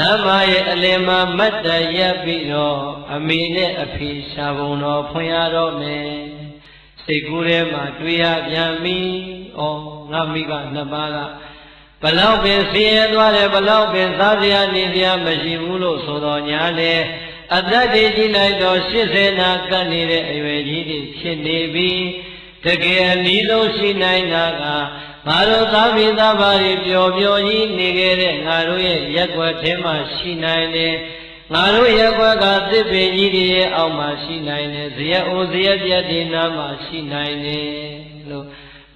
ဓမ္မရဲ့အလင်မှာမတ်တရပ်ပြီးတော့အမေနဲ့အဖေရှာပုံတော်ဖွင့်ရတော့မယ်စိတ်ကူးထဲမှာတွေးရပြန်ပြီဩငါမိကနှစ်ပါးကဘလောက်ပင်ဆင်းရဲသွားတယ်ဘလောက်ပင်သားစရာနေစရာမရှိဘူးလို့ဆိုတော်ညာလေအသက်တည်ကြည့်လိုက်တော့80နာကပ်နေတဲ့အရွယ်ကြီးတွေဖြစ်နေပြီတကယ်အနည်းဆုံးရှိနိုင်တာက ငါတို့သာမိသားပါရီပျော်ပျော်ကြီးနေခဲ့တဲ့ငါတို့ရဲ့ရက်ွက်ထဲမှာရှိနိုင်တယ်ငါတို့ရက်ွက်ကသစ်ပင်ကြီးတွေရဲ့အောက်မှာရှိနိုင်တယ်ဇယအိုဇယပြတ်ဒီနာမှာရှိနိုင်တယ်လို့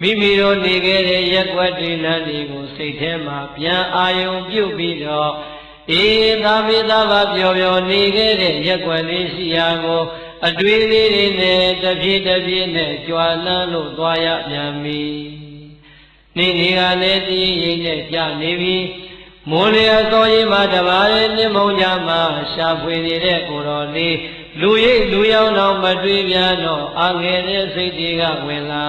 မိမိတို့နေခဲ့တဲ့ရက်ွက်ဒီနာတွေကိုစိတ်ထဲမှာပြန်အာယုံပြုတ်ပြီးတော့အေးသာမိသားပါပျော်ပျော်နေခဲ့တဲ့ရက်ွက်လေးရှိရာကိုအတွေ့အလေးတွေနဲ့တပြေးတပြေးနဲ့ကြွာလန်းလို့သွားရပြန်ပြီ နေနေကလည်းတည်ရင်နဲ့ကြနေပြီမိုးလျောစောကြီးမှာတပါးရဲ့မြင့်မုံကြမှာရှာဖွေနေတဲ့ကိုတော်လေးလူရိပ်လူရောင်တော့မတွေ့ပြန်တော့အငယ်တဲ့စိတ်တွေကဝင်လာ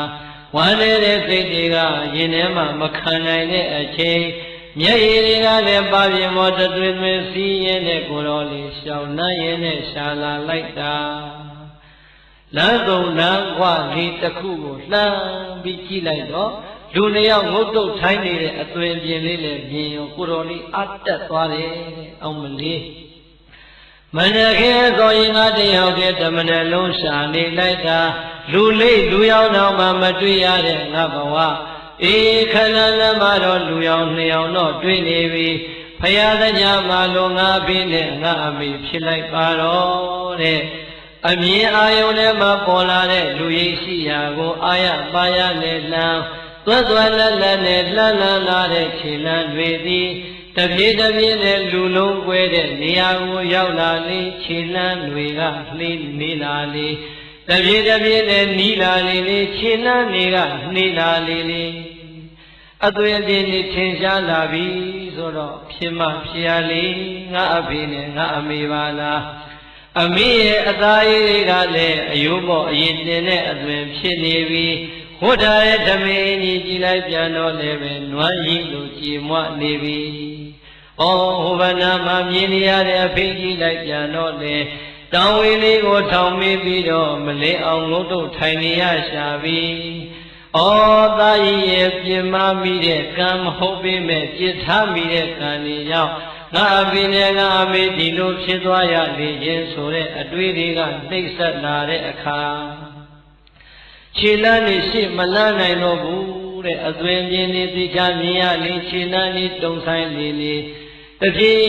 ဝမ်းနေတဲ့စိတ်တွေကရင်ထဲမှာမခံနိုင်တဲ့အချိန်မျက်ရည်တွေကလည်းပါပြင်းမောတတွင်တွင်စီးရင်တဲ့ကိုတော်လေးရှောင်းနှမ်းရင်နဲ့ရှာလာလိုက်တာ လမ်းကုန်လမ်းခွလေးတစ်ခုကိုလှမ်းပြီးကြည့်လိုက်တော့လူနှစ်ယောက်ငုတ်တုတ်ထိုင်းနေတဲ့အသွင်ပြင်လေးလည်းမြင်ရောကိုတော်လေးအတက်သွားတယ်အောင်မလေးမနခေဆိုရင်ငါတယောက်တည်းတမနလုံးရှာနေလိုက်တာလူလိတ်လူယောင်တော့မှမတွေ့ရတဲ့ငါဘဝအေးခဏလမ်းမှာတော့လူယောင်နှစ်ယောင်တော့တွေ့နေပြီဖရာသညာမှာလိုငါဖိနဲ့ငါအမိဖြစ်လိုက်ပါတော့တဲ့ အမြင်အာယုန်ထဲမှာပေါ်လာတဲ့လူရိပ်ရှိရာကိုအာရပါရနဲ့လှမ်းသွက်သွက်လက်လက်နဲ့လှမ်းလှမ်းလာတဲ့ခြေလမ်းတွေသည်တပြေးတပြေးနဲ့လူလုံးကွဲတဲ့နေရာကိုရောက်လာလေခြေလမ်းတွေကလှေးနေလာလေတပြေးတပြေးနဲ့နီးလာလေလေခြေလမ်းတွေကနှေးလာလေလေအသွင်အပြင်နေထင်ရှားလာပြီဆိုတော့ဖြစ်မှဖြစ်ရလေငါအဖေနဲ့ငါအမေပါလား အမေရဲ့အသားရည်တွေကလည်းအယိုးပေါ်အရင်တင်တဲ့အသွင်ဖြစ်နေပြီဝတ်ထားတဲ့ဓမေကြီးကြည်လိုက်ပြန်တော့လည်းပဲနွမ်းရည်လိုကြည်မွနေပြီ။ဩဟိုဘနာမှာမြင်နေရတဲ့အဖေကြီးလိုက်ပြန်တော့လေတောင်ဝေးလေးကိုထောင်မိပြီးတော့မလင်းအောင်ငုတ်တုတ်ထိုင်နေရရှာပြီ။ဩသားကြီးရဲ့ပြင်မမိတဲ့ကံမဟုတ်ပေမဲ့ပြစ်ထားမိတဲ့ကံတွေကြောင့် ငါအဖေနဲ့ငါအမေဒီလိုဖြစ်သွားရလေခြင်းဆိုတဲ့အတွေ့တွေကနှိမ့်ဆက်လာတဲ့အခါခြေလမ်းနေရှေ့မလန်းနိုင်တော့ဘူးတဲ့အသွင်ပြင်းနေသိချမြင်ရလေခြေလမ်းနေတုံဆိုင်လေလေတပြေး